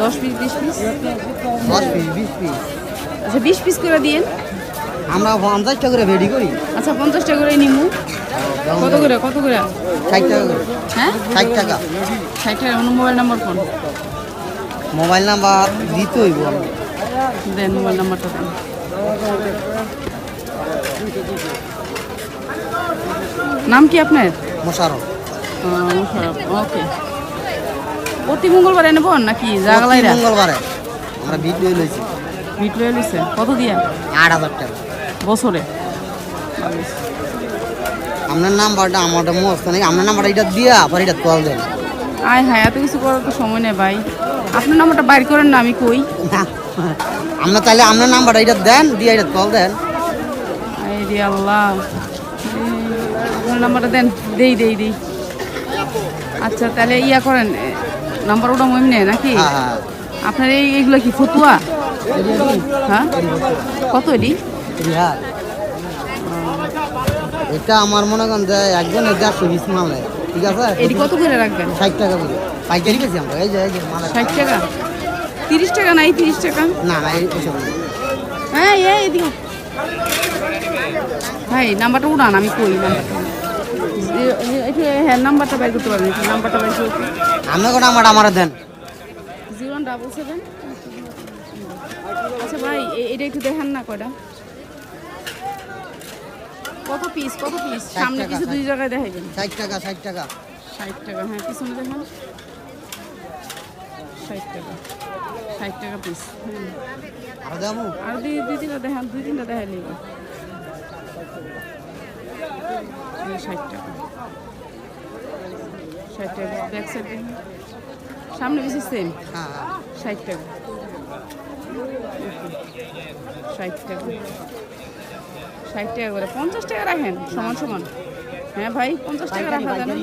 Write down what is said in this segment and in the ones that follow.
দশ পিস বিশ পিস? দশ পিস বিশ পিস। আচ্ছা বিশ পিস করে দিয়েন। আমরা পঞ্চাশটা করে রেডি করি। আচ্ছা পঞ্চাশটা করে নিমু। কত করে কত করে? ষাট টাকা করে। হ্যাঁ? ষাট টাকা। ষাট টাকা মোবাইল নাম্বার কোন? মোবাইল নাম্বার দিতে হইব দেন মোবাইল নাম্বারটা দেন। নাম কি আপনার? মোশারফ মোশারফ ওকে প্রতি মঙ্গলবার নেব নাকি জাগলাইরা? প্রতি মঙ্গলবারে। আমরা ভিডিও লইছি। মিট লয়ে লিছে কত দিয়া? আট হাজার টাকা। বছরে? আপনার নাম্বারটা আমারটা মস্ত নাকি? আপনার নাম্বারটা এটা দিয়া আবার এটা কল দেন। আয় হ্যাঁ এত কিছু করার তো সময় নেই ভাই। আপনার নাম্বারটা বাইর করেন না আমি কই? আপনার তাহলে আপনার নাম্বারটা এটা দেন দিয়ে এটা কল দেন। আই রে আল্লাহ। আপনার নাম্বারটা দেন দেই দেই দেই। আচ্ছা তাহলে ইয়া করেন নাম্বার ওটা মনে নাকি? হ্যাঁ হ্যাঁ। আপনার এই এইগুলো কি ফতুয়া? হ্যাঁ? কত এটি? এটা আমার মনে করেন যে একজনের দেড়শো বিশ মাল নেয় ঠিক আছে? এটি কত করে রাখবেন? ষাট টাকা করে। পাইকারি বেশি আমরা এই যে এই যে মাল ষাট টাকা? তিরিশ টাকা নাই তিরিশ টাকা? না না এই এইসব হ্যাঁ এই এদিকে। ভাই নাম্বারটা উড়ান আমি কই নাম্বারটা? হ্যাঁ নাম্বারটা বাইর করতে পারবেন নাম্বারটা বাইর করতে আপনার কোনো আমার আমার দেন। Zero double seven. আচ্ছা ভাই এটা একটু দেখান না কয়টা? কত পিস কত পিস সামনে কিছু দুই জায়গায় দেখাইবেন? ষাট টাকা ষাট টাকা। ষাট টাকা হ্যাঁ পিছনে দেখান। ষাট টাকা ষাট টাকা পিস আর দুই দুই তিনটা দেখান দুই তিনটা দেখাই নিব। ষাট টাকা। ষাট টাকা। ব্যাক সাইড সামনে বেশি সেম ষাট টাকা। ষাট টাকা। ষাট টাকা করে। পঞ্চাশ টাকা রাখেন। সমান সমান। হ্যাঁ ভাই পঞ্চাশ টাকা রাখা যাবে।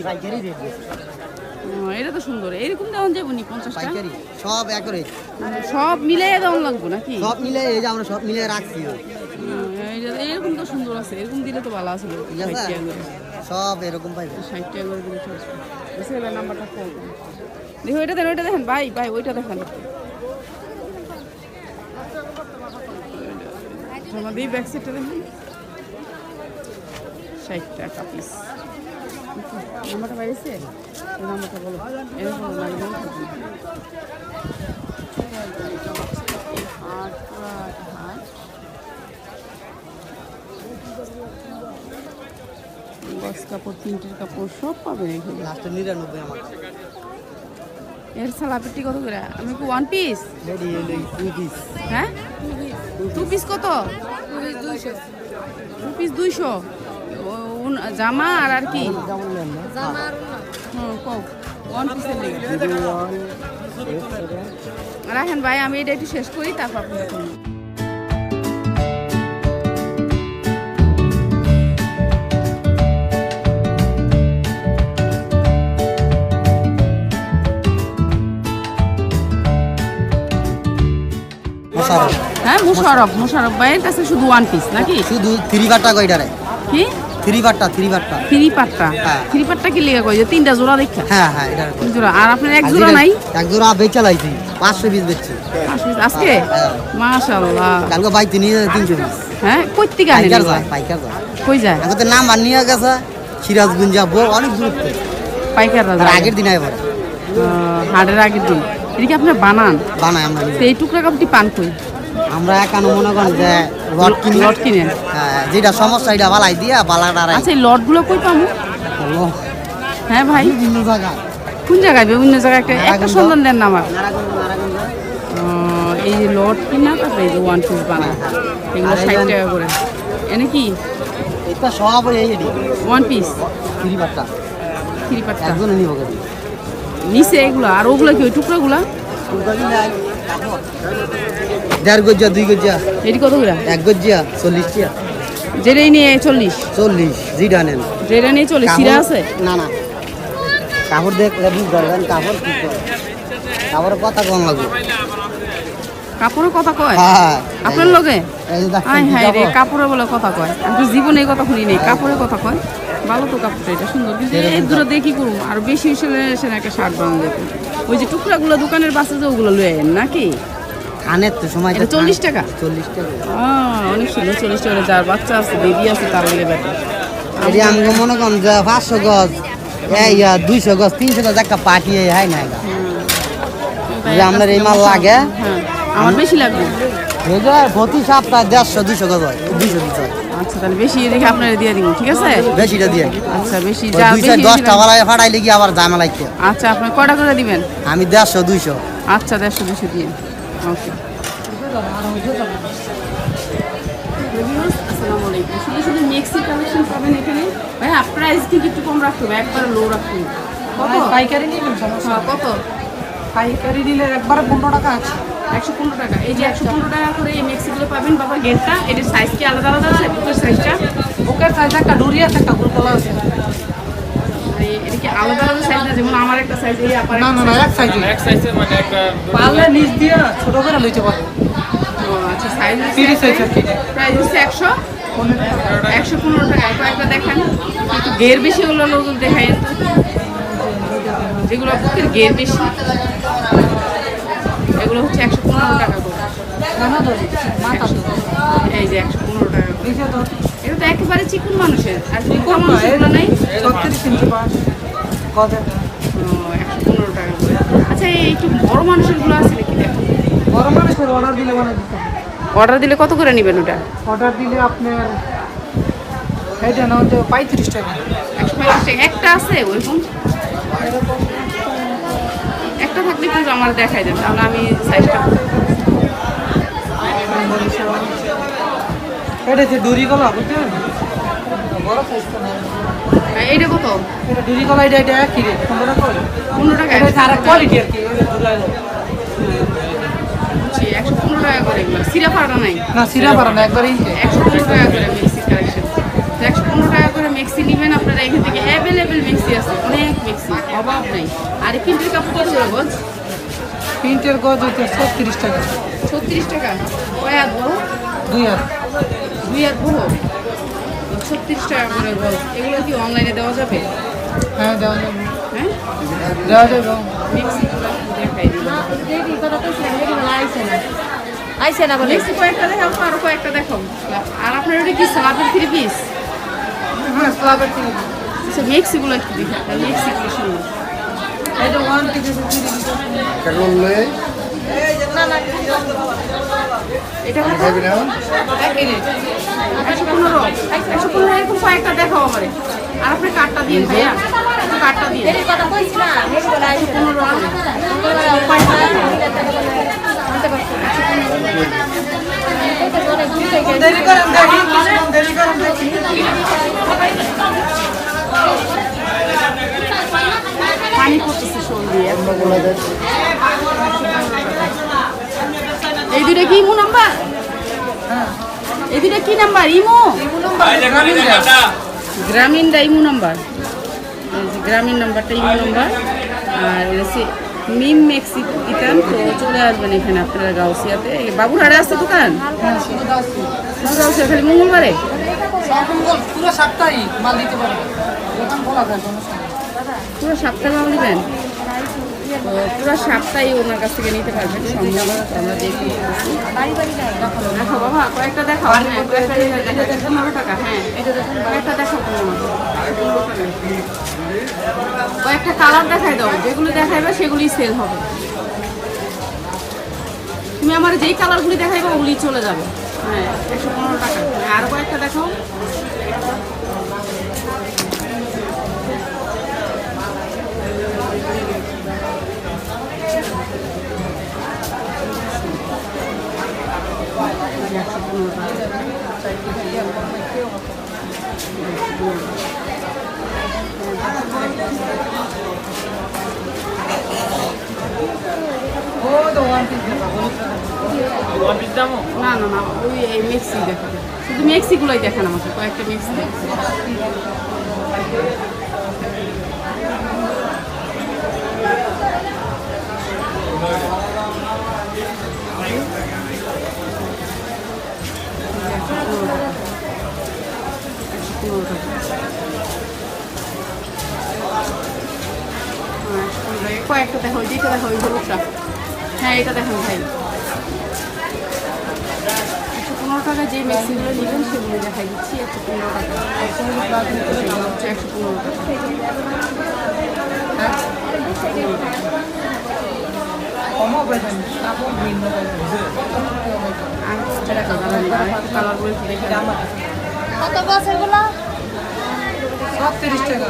এটা তো সুন্দর। এরকম দেওয়ান যাব নি পঞ্চাশ টাকা? সব একরে সব মিলাই দেওয়ান লাগবো নাকি? সব মিলে এই যে আমরা সব মিলে রাখছি। তো সুন্দর আছে এরকম দিলে তো ভালো করে। সব এরকম পাইবে। ষাট টাকা করে দিলে চলছে বুঝতে নাম্বারটা ফোন দেখো ওইটা দেন ওইটা দেখেন ভাই ভাই ওইটা দেখেন। আমাদের ব্যাক সাইডটা দেখেন ষাট টাকা পিস নাম্বারটা বাইরেছে নাম্বারটা বলো। এরকম লাগবে না আট আট আট বস কাপড় প্রিন্টের কাপড় সব পাবেন এখানে। লাস্টে নিরানব্বই আমার। এর সালাপিটি কত করে? আমি কি ওয়ান পিস হ্যাঁ? টু পিস কত? টু পিস দুইশো। জামা আর আর কি? রাখেন ভাই আমি এটা একটু শেষ করি তারপর আপনাকে হ্যাঁ মুশারফ মুশারফ ভাইয়ের কাছে শুধু ওয়ান পিস নাকি? শুধু থ্রি বারটা কয়টারে কি? থ্রি বারটা থ্রি বারটা থ্রি পাট্টা হ্যাঁ। থ্রি পাট্টা কি লেগে কই যে তিনটা জোড়া দেখা? হ্যাঁ হ্যাঁ এটা তিন জোড়া। আর আপনার এক জোড়া নাই? এক জোড়া বেচা লাইছি পাঁচশো পিস বেচছি। পাঁচ piece আজকে? হ্যাঁ। মাশাআল্লাহ। কালকে নিয়ে যাবে তিনশো পিস হ্যাঁ কই থেকে আনেন পাইকার যায় পাইকার যায় কই যায়? এখন তো নাম নিয়ে গেছে সিরাজগঞ্জ যাব অনেক দূর পাইকার আর আগের দিন আইবার হাটের আগের দিন। এটা কি আপনার বানান? বানাই আমরা এই টুকরা কাপটি পান কই? আমরা একানো মনে করেন যে রড কিনি। লট কিনেন হ্যাঁ, যেটা সমস্যা এটা বালাই দিয়া বালাটা আচ্ছা এই লটগুলো কই পাবো? হ্যাঁ ভাই। বিভিন্ন জায়গা কোন জায়গায়? বিভিন্ন জায়গায় একটা একটা সন্ধান দেন না আমার। এই যে লট কিনা তারপরে এই যে ওয়ান পিস বানা এগুলো ষাট টাকা করে। এনে কি? এটা সব ওয়ান পিস থ্রি বারটা থ্রি পাট্টা। একজনে নিব নিচে এগুলো আর ওগুলো কি ওই টুকরাগুলো? দেড় গজ্জা দুই গজ্জা। এটি কত করে? এক গজ্জা চল্লিশ টিয়া। যেটাই নিয়ে চল্লিশ। চল্লিশ জিটা নেন। যেটা নিয়ে চল্লিশ সিরা আছে? না না। কাপড় দেখলে বুঝতে পারবেন কাপড় কি করে? কাপড়ের কথা কম লাগবে। কাপড়ের কথা কয়? হ্যাঁ। আপনার লগে? আয় হায় রে কাপড়? বলে কথা কয়। আমি তো জীবনে এই কথা শুনি নেই কাপড়ের কথা কয়। ভালো তো কাপড়টা এটা সুন্দর। কিন্তু এই দুটো দিয়ে কি করব আর বেশি হিসেবে সেটা একটা শার্ট বানানো ওই যে টুকরাগুলো দোকানের বাসে যে ওগুলো লয়ে নাকি? খানের তো সময় চল্লিশ টাকা? চল্লিশ টাকা। আহ, অনেক সুন্দর চল্লিশ টাকা যার বাচ্চা আছে বেবি আছে তার লেগে এটি আমাকে মনে করেন যে পাঁচশো গজ দুইশো গজ তিনশো গজ একটা পাঠিয়ে হয় না এটা। যে আপনার এই মাল লাগে? হ্যাঁ। আমার বেশি লাগবে? যে প্রতি সপ্তাহে দেড়শো দুইশো গজ হয় দুইশো দুইশো আচ্ছা তাহলে বেশি দেখে আপনারা দিয়ে দিব ঠিক আছে? বেশিটা দিয়ে। আচ্ছা বেশি যা বেশি দশটা বেশি ফাড়াই ফাটাইলে কি আবার জামা লাগছে আচ্ছা আপনি কয়টা করে দিবেন? আমি দেড়শো দুইশো। আচ্ছা দেড়শো দুশো দিয়ে। ওকে। আসসালামু আলাইকুম। শুধু শুধু মিক্সি কালেকশন পাবেন এখানে। ভাইয়া প্রাইস কিন্তু একটু কম রাখতে হবে একবার লো রাখতে কত পাইকারি নিবেন সমস্যা হ্যাঁ, কত? পাইকারি নিলে একবারে পনেরো টাকা আছে। একশো পনেরো টাকা। এই যে একশো পনেরো টাকা করে এই মিক্সিগুলো পাবেন বাবার গেটটা। এটার সাইজ কি আলাদা আলাদা আছে বুকের সাইজটা ওকে সাইজ একটা ডুরি আছে একটা গোলতলা আছে। কি আলাদা আলাদা সাইজ না যেমন আমার একটা সাইজ এই আপার না না না এক সাইজ এক সাইজে মানে একটা পারলে নিচ দিয়ে ছোট করে লইতে পারবে আচ্ছা সাইজ তিরিশ সাইজ কি প্রাইস হচ্ছে একশো? একশো পনেরো টাকা। একটা দেখান। একটু গের বেশি হলো দেখাই যেগুলো বুকের গের বেশি। এগুলো হচ্ছে একশো পনেরো টাকা করে। এই যে একশো পনেরো টাকা করে। এটা তো একেবারে চিকুন মানুষের। আর চিকুন কোন মানুষেরগুলো নাই? একশো পনেরো টাকা করে। আচ্ছা এই একটু বড় মানুষেরগুলো আছে নাকি? দেখো। বড় মানুষের অর্ডার দিলে মানে। অর্ডার দিলে কত করে নেবেন ওটা? অর্ডার দিলে আপনার এইটা না পঁয়ত্রিশ টাকা। একশো পঞ্চাশ টাকা। একটা আছে ওইরকম? একটা থাকলে কিন্তু আমার দেখাই দেবে তাহলে আমি সাইজটা এটা যে ডুরি বুঝছেন বড় সাইজ এইটা কত? এটা ডুরি এটা এটা একই রেট পনেরো টাকা পনেরো টাকা এটা কোয়ালিটি আর কি একশো পনেরো টাকা করে এগুলো। সিরা নাই? না সিরা পারা না একবার একশো পনেরো টাকা করে মিক্সি কালেকশন একশো পনেরো টাকা করে মিক্সি নেবেন আপনারা এখান থেকে অ্যাভেলেবেল মিক্সি আছে। অনেক মিক্সি অভাব নাই। আর প্রিন্টের কাপড় কত করে গজ? প্রিন্টের গজ হচ্ছে ছত্রিশ টাকা। ছত্রিশ টাকা। কয় হাত বড়? দুই হাত। দুই হাত বড়? ছত্রিশ টাকা করে গজ। এগুলো কি অনলাইনে দেওয়া যাবে? হ্যাঁ দেওয়া যাবে। হ্যাঁ? দেওয়া যাবে। মিক্সিগুলো দেখাই আইসে না। বলে। মিক্সি কয়েকটা দেখাও আরও কয়েকটা দেখাও। আর আপনার ওটা কি সালাদের থ্রি পিস আচ্ছা মিক্সিগুলো একটু দেখা। মিক্সিগুলো সুন্দর এটা একশো পনেরো। একশো পনেরো এরকম কয়েকটা দেখাও আমারে। আর আপনি কার্ডটা দিন ভাইয়া কার্ডটা দিন দেরি করেন দেখি দেরি করেন দেখি পানি পড়তেছে শোল দিয়ে এই দুটা কি ইমো নাম্বার? এই দুটা কি নাম্বার ইমো? গ্রামীণটা ইমো নাম্বার। গ্রামীণ নাম্বারটা ইমো নাম্বার। আর মিম মেক্সি ইতান তো চলে আসবেন এখানে আপনারা গাউসিয়াতে। বাবুরহাটে আছে দোকান? শুধু গাউসিয়া খালি মঙ্গলবারে? পুরো সপ্তাহে মাল দিতে পারব। দোকান খোলা থাকে কোনো সমস্যা নেই। পুরো সপ্তাহে মাল দিবেন? পুরো সপ্তাহে ওনার কাছ থেকে নিতে পারবেন। সম্ভবত আমরা দেখি দেখো বাবা কয়েকটা দেখো হ্যাঁ, কয়েকটা দেখো, দেখো, পনেরো টাকা। হ্যাঁ কয়েকটা দেখো পনেরো টাকা। কয়েকটা কালার দেখাই দাও। যেগুলো দেখাইবে সেগুলি সেল হবে। তুমি আমার যেই কালারগুলি দেখাইবে ওগুলি চলে যাবে। হ্যাঁ একশো পনেরো টাকা। আর কয়েকটা দেখো। একশো পনেরো যাব না না না, ওই এই মেক্সি দেখাবে শুধু মেক্সিগুলোই দেখান আমাকে, কয়েকটা মেক্সি। দেখছি কয়েকটা দেখো যেটা দেখো, ওই হলুদটা। হ্যাঁ এটা দেখো ভাই। পনেরো টাকা যে মেক্সিগুলো নেবেন সেগুলো দেখাই দিচ্ছি একশো পনেরো টাকা। একশো পনেরো কত বস এগুলো টাকা।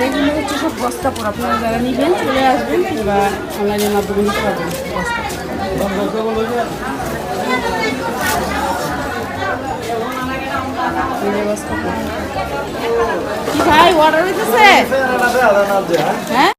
আর এগুলো হচ্ছে সব বস্তা পর আপনারা যারা নেবেন, চলে আসবেন বা অনলাইনের মাধ্যমে নিতে পারবেন। কি ভাই অর্ডার হইতেছে? হ্যাঁ?